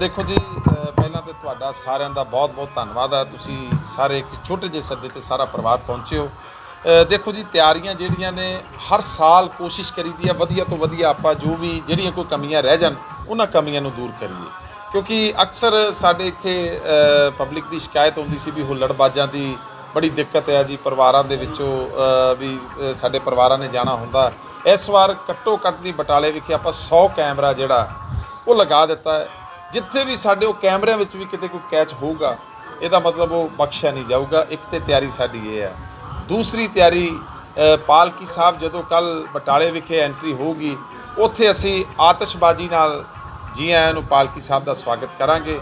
ਦੇਖੋ ਜੀ ਪਹਿਲਾਂ ਤੇ ਤੁਹਾਡਾ ਸਾਰਿਆਂ ਦਾ ਬਹੁਤ-ਬਹੁਤ ਧੰਨਵਾਦ ਹੈ। ਤੁਸੀਂ ਸਾਰੇ ਇੱਕ ਛੋਟੇ ਜਿਹੇ ਸੱਦੇ ਤੇ ਸਾਰਾ ਪਰਿਵਾਰ ਪਹੁੰਚੇ ਹੋ। ਦੇਖੋ ਜੀ, ਤਿਆਰੀਆਂ ਜਿਹੜੀਆਂ ਨੇ, ਹਰ ਸਾਲ ਕੋਸ਼ਿਸ਼ ਕਰੀਦੀ ਆ ਵਧੀਆ ਤੋਂ ਵਧੀਆ ਆਪਾਂ ਜੋ ਵੀ ਜਿਹੜੀਆਂ ਕੋਈ ਕਮੀਆਂ ਰਹਿ ਜਾਣ, ਉਹਨਾਂ ਕਮੀਆਂ ਨੂੰ ਦੂਰ ਕਰੀਏ। ਕਿਉਂਕਿ ਅਕਸਰ ਸਾਡੇ ਇੱਥੇ ਪਬਲਿਕ ਦੀ ਸ਼ਿਕਾਇਤ ਹੁੰਦੀ ਸੀ ਵੀ ਹੁੱਲੜਬਾਜ਼ਾਂ ਦੀ ਬੜੀ ਦਿੱਕਤ ਹੈ ਜੀ, ਪਰਿਵਾਰਾਂ ਦੇ ਵਿੱਚੋਂ ਵੀ ਸਾਡੇ ਪਰਿਵਾਰਾਂ ਨੇ ਜਾਣਾ ਹੁੰਦਾ। ਇਸ ਵਾਰ ਘੱਟੋ ਘੱਟ ਦੀ ਬਟਾਲੇ ਵਿਖੇ ਆਪਾਂ 100 ਕੈਮਰਾ ਜਿਹੜਾ ਉਹ ਲਗਾ ਦਿੱਤਾ ਹੈ। ਜਿੱਥੇ ਵੀ ਸਾਡੇ ਉਹ ਕੈਮਰਿਆਂ ਵਿੱਚ ਵੀ ਕਿਤੇ ਕੋਈ ਕੈਚ ਹੋਊਗਾ, ਇਹਦਾ ਮਤਲਬ ਉਹ ਬਖਸ਼ਿਆ ਨਹੀਂ ਜਾਊਗਾ। ਇੱਕ ਤੇ ਤਿਆਰੀ ਸਾਡੀ ਇਹ ਹੈ। ਦੂਸਰੀ ਤਿਆਰੀ ਪਾਲਕੀ ਸਾਹਿਬ ਜਦੋਂ ਕੱਲ ਬਟਾਲੇ ਵਿਖੇ ਐਂਟਰੀ ਹੋਊਗੀ, ਉੱਥੇ ਅਸੀਂ ਆਤਿਸ਼ਬਾਜ਼ੀ ਨਾਲ ਜੀ ਆਇਆਂ ਨੂੰ ਪਾਲਕੀ ਸਾਹਿਬ ਦਾ ਸਵਾਗਤ ਕਰਾਂਗੇ।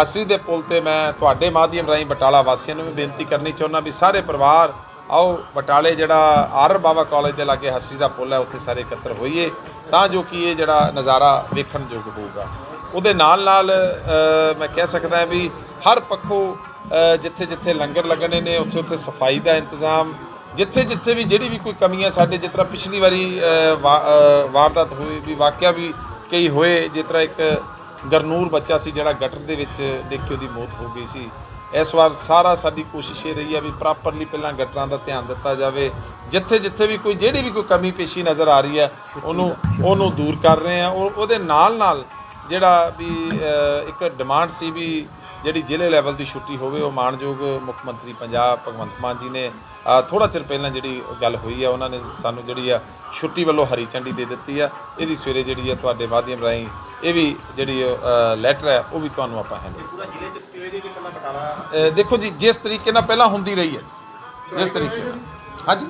ਹਸਰੀ ਦੇ ਪੁਲ ਤੇ ਮੈਂ ਤੁਹਾਡੇ ਮਾਧਿਅਮ ਰਾਹੀਂ ਬਟਾਲਾ ਵਾਸੀਆਂ ਨੂੰ ਵੀ ਬੇਨਤੀ ਕਰਨੀ ਚਾਹੁੰਦਾ ਵੀ ਸਾਰੇ ਪਰਿਵਾਰ ਆਓ ਬਟਾਲੇ ਜਿਹੜਾ ਆਰ ਬਾਬਾ ਕਾਲਜ ਦੇ ਲਾਗੇ ਹਸਰੀ ਦਾ ਪੁਲ ਹੈ, ਉੱਥੇ ਸਾਰੇ ਇਕੱਤਰ ਹੋਈਏ, ਤਾਂ ਜੋ ਕਿ ਇਹ ਜਿਹੜਾ ਨਜ਼ਾਰਾ ਵੇਖਣ ਯੋਗ ਹੋਊਗਾ। ਉਹਦੇ ਨਾਲ ਨਾਲ ਮੈਂ ਕਹਿ ਸਕਦਾ ਵੀ ਹਰ ਪੱਖੋਂ ਜਿੱਥੇ ਜਿੱਥੇ ਲੰਗਰ ਲੱਗਣੇ ਨੇ, ਉੱਥੇ ਉੱਥੇ ਸਫ਼ਾਈ ਦਾ ਇੰਤਜ਼ਾਮ, ਜਿੱਥੇ ਜਿੱਥੇ ਵੀ ਜਿਹੜੀ ਵੀ ਕੋਈ ਕਮੀਆਂ ਸਾਡੇ ਜਿਸ ਤਰ੍ਹਾਂ ਪਿਛਲੀ ਵਾਰੀ ਵਾ- ਵਾਰਦਾਤ ਹੋਈ ਵੀ ਵਾਕਿਆ ਵੀ ਕਈ ਹੋਏ, ਜਿਸ ਤਰ੍ਹਾਂ ਇੱਕ ਗਰਨੂਰ ਬੱਚਾ ਸੀ ਜਿਹੜਾ ਗਟਰ ਦੇ ਵਿੱਚ ਡਿੱਗ ਕੇ ਉਹਦੀ ਮੌਤ ਹੋ ਗਈ ਸੀ। ਇਸ ਵਾਰ ਸਾਰਾ ਸਾਡੀ ਕੋਸ਼ਿਸ਼ ਇਹ ਰਹੀ ਹੈ ਵੀ ਪ੍ਰੋਪਰਲੀ ਪਹਿਲਾਂ ਗਟਰਾਂ ਦਾ ਧਿਆਨ ਦਿੱਤਾ ਜਾਵੇ। ਜਿੱਥੇ ਜਿੱਥੇ ਵੀ ਕੋਈ ਜਿਹੜੀ ਵੀ ਕੋਈ ਕਮੀ ਪੇਸ਼ੀ ਨਜ਼ਰ ਆ ਰਹੀ ਹੈ ਉਹਨੂੰ ਉਹਨੂੰ ਦੂਰ ਕਰ ਰਹੇ ਆ ਔਰ ਉਹਦੇ ਨਾਲ ਨਾਲ ਜਿਹੜਾ ਵੀ ਇੱਕ ਡਿਮਾਂਡ ਸੀ ਵੀ ਜਿਹੜੀ ਜ਼ਿਲ੍ਹੇ ਲੈਵਲ ਦੀ ਛੁੱਟੀ ਹੋਵੇ ਉਹ ਮਾਣਯੋਗ ਮੁੱਖ ਮੰਤਰੀ ਪੰਜਾਬ ਭਗਵੰਤ ਮਾਨ ਜੀ ਨੇ ਥੋੜਾ ਚਿਰ ਪਹਿਲਾਂ ਜਿਹੜੀ ਗੱਲ ਹੋਈ ਆ ਉਹਨਾਂ ਨੇ ਸਾਨੂੰ ਜਿਹੜੀ ਆ ਛੁੱਟੀ ਵੱਲੋਂ ਹਰੀ ਝੰਡੀ ਦੇ ਦਿੱਤੀ ਆ। ਇਹਦੀ ਸਵੇਰੇ ਜਿਹੜੀ ਆ ਤੁਹਾਡੇ ਮਾਧਿਅਮ ਰਾਹੀਂ ਇਹ ਵੀ ਜਿਹੜੀ ਲੈਟਰ ਹੈ ਉਹ ਵੀ ਤੁਹਾਨੂੰ ਆਪਾਂ ਹੈਂਡ ਪੂਰਾ ਜ਼ਿਲ੍ਹੇ ਚ ਦੇਖੋ ਜੀ ਜਿਸ ਤਰੀਕੇ ਨਾਲ ਪਹਿਲਾਂ ਹੁੰਦੀ ਰਹੀ ਹੈ ਜੀ ਜਿਸ ਤਰੀਕੇ ਨਾਲ। ਹਾਂਜੀ?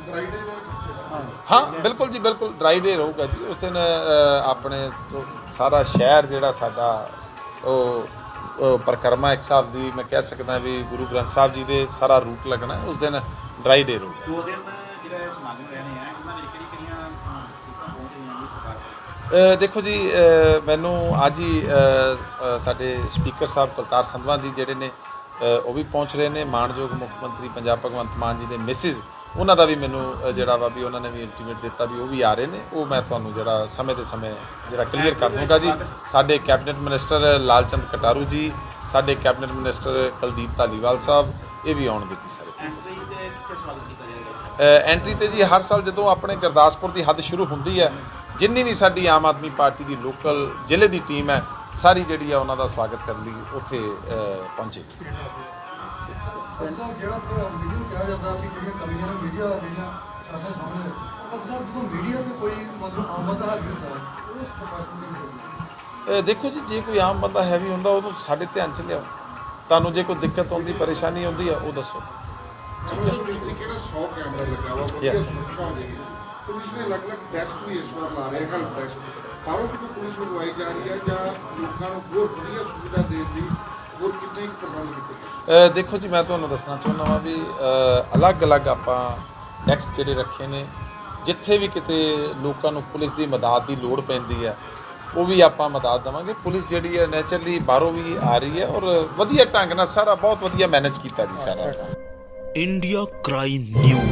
ਹਾਂ ਬਿਲਕੁਲ ਜੀ ਬਿਲਕੁਲ। ਡਰਾਈ ਡੇ ਰਹੂਗਾ ਜੀ। ਉਸ ਦਿਨ ਆਪਣੇ ਸਾਰਾ ਸ਼ਹਿਰ ਜਿਹੜਾ ਸਾਡਾ ਉਹ ਪਰਿਕਰਮਾ ਇੱਕ ਸਾਹਿਬ ਦੀ ਮੈਂ ਕਹਿ ਸਕਦਾ ਵੀ ਗੁਰੂ ਗ੍ਰੰਥ ਸਾਹਿਬ ਜੀ ਦੇ ਸਾਰਾ ਰੂਟ ਲੱਗਣਾ। ਉਸ ਦਿਨ ਡਰਾਈ ਡੇ ਰਹੂਗਾ। ਦੋ ਦਿਨ ਜਿਹੜਾ ਸਮਾਗਮ ਰਹਿਣੇ ਆ ਇਹਨਾਂ ਵਿੱਚ ਕਿਹੜੀ ਕਿਹੜੀਆਂ ਸ਼ਖਸੀਅਤਾਂ ਪਹੁੰਚ ਰਹੀਆਂ ਨੇ ਸਰਕਾਰ ਦੇਖੋ ਜੀ ਮੈਨੂੰ ਅੱਜ ਹੀ ਸਾਡੇ ਸਪੀਕਰ ਸਾਹਿਬ ਕੁਲਤਾਰ ਸੰਧਵਾ ਜੀ ਜਿਹੜੇ ਨੇ ਉਹ ਵੀ ਪਹੁੰਚ ਰਹੇ ਨੇ। ਮਾਨਯੋਗ ਮੁੱਖ ਮੰਤਰੀ ਪੰਜਾਬ ਭਗਵੰਤ ਮਾਨ ਜੀ ਦੇ ਮਿਸਿਸ ਉਹਨਾਂ ਦਾ ਵੀ ਮੈਨੂੰ ਜਿਹੜਾ ਵਾ ਵੀ ਉਹਨਾਂ ਨੇ ਵੀ ਇੰਟੀਮੇਟ ਦਿੱਤਾ ਵੀ ਉਹ ਵੀ ਆ ਰਹੇ ਨੇ। ਉਹ ਮੈਂ ਤੁਹਾਨੂੰ ਜਿਹੜਾ ਸਮੇਂ ਦੇ ਸਮੇਂ ਜਿਹੜਾ ਕਲੀਅਰ ਕਰ ਦੂੰਗਾ ਜੀ। ਸਾਡੇ ਕੈਬਨਿਟ ਮਿਨਿਸਟਰ ਲਾਲਚੰਦ ਕਟਾਰੂ ਜੀ ਸਾਡੇ ਕੈਬਨਿਟ ਮਿਨਿਸਟਰ ਕੁਲਦੀਪ ਧਾਲੀਵਾਲ ਸਾਹਿਬ ਇਹ ਵੀ ਆਉਣਗੇ ਜੀ ਸਾਰੇ। ਐਂਟਰੀ ਤੇ ਜੀ ਹਰ ਸਾਲ ਜਦੋਂ ਆਪਣੇ ਗੁਰਦਾਸਪੁਰ ਦੀ ਹੱਦ ਸ਼ੁਰੂ ਹੁੰਦੀ ਹੈ ਜਿੰਨੀ ਵੀ ਸਾਡੀ ਆਮ ਆਦਮੀ ਪਾਰਟੀ ਦੀ ਲੋਕਲ ਜ਼ਿਲ੍ਹੇ ਦੀ ਟੀਮ ਹੈ ਸਾਰੀ ਜਿਹੜੀ ਆ ਉਹਨਾਂ ਦਾ ਸਵਾਗਤ ਕਰਨ ਲਈ ਉੱਥੇ ਪਹੁੰਚੇ। ਅਸਲ ਜਿਹੜਾ ਵੀਡੀਓ ਕਿਹਾ ਜਾਂਦਾ ਵੀ ਜਿਹੜੀਆਂ ਕਮੀਆਂ ਨੇ ਮੀਡੀਆ ਜਿਹੜੀਆਂ ਸ਼ਾਸਨ ਸਾਹਮਣੇ ਅਕਸਰ ਜਦੋਂ ਮੀਡੀਆ ਤੇ ਕੋਈ ਮਤਲਬ ਆਮਦ ਦਾ ਹਾਵੀ ਹੁੰਦਾ ਹੈ ਉਹ ਪ੍ਰਸ਼ਾਸਨ ਦੀ ਹੁੰਦੀ। ਹੈ ਅ, ਦੇਖੋ ਜੀ ਜੇ ਕੋਈ ਆਮ ਬੰਦਾ ਹੈਵੀ ਹੁੰਦਾ ਉਹਨੂੰ ਸਾਡੇ ਧਿਆਨ 'ਚ ਲਿਆਓ। ਤੁਹਾਨੂੰ ਜੇ ਕੋਈ ਦਿੱਕਤ ਆਉਂਦੀ ਪਰੇਸ਼ਾਨੀ ਆਉਂਦੀ ਆ ਉਹ ਦੱਸੋ। ਨਾਲ 100 ਕੈਮਰਾ ਲੱਗਾ ਵਾ Yes. ਸੁਰੱਖਿਆ ਹੋ ਜਾਏਗੀ ਪੁਲਿਸ ਨੇ ਅਲੱਗ-ਅਲੱਗ ਡੈਸਕ ਵੀ ਇਸ ਵਾਰ ਲਾ ਰਹੇ ਹੈਲਪ ਡੈਸਕ ਕਾਰੋ ਵੀ ਪੁਲਿਸ ਮੰਗਵਾਈ ਜਾ ਰਹੀ ਹੈ ਜਾਂ ਲੋਕਾਂ ਨੂੰ ਹੋਰ ਵਧੀਆ ਸੁਵਿਧਾ ਦੇਣ ਲਈ ਹੋਰ ਕਿੰਨੇ ਪ੍ਰਬੰਧ ਕੀਤੇ ਦੇਖੋ ਜੀ ਮੈਂ ਤੁਹਾਨੂੰ ਦੱਸਣਾ ਚਾਹੁੰਦਾ ਹਾਂ ਵੀ ਅਲੱਗ-ਅਲੱਗ ਆਪਾਂ ਡੈਸਕ ਜਿਹੜੇ ਰੱਖੇ ਨੇ ਜਿੱਥੇ ਵੀ ਕਿਤੇ ਲੋਕਾਂ ਨੂੰ ਪੁਲਿਸ ਦੀ ਮਦਦ ਦੀ ਲੋੜ ਪੈਂਦੀ ਹੈ ਉਹ ਵੀ ਆਪਾਂ ਮਦਦ ਦਵਾਂਗੇ। ਪੁਲਿਸ ਜਿਹੜੀ ਹੈ ਨੇਚਰਲੀ ਬਾਹਰੋਂ ਵੀ ਆ ਰਹੀ ਹੈ ਔਰ ਵਧੀਆ ਢੰਗ ਨਾਲ ਸਾਰਾ ਬਹੁਤ ਵਧੀਆ ਮੈਨੇਜ ਕੀਤਾ ਜੀ ਸਾਰਾ ਇੰਡੀਆ ਕ੍ਰਾਈਮ ਨਿਊਜ਼।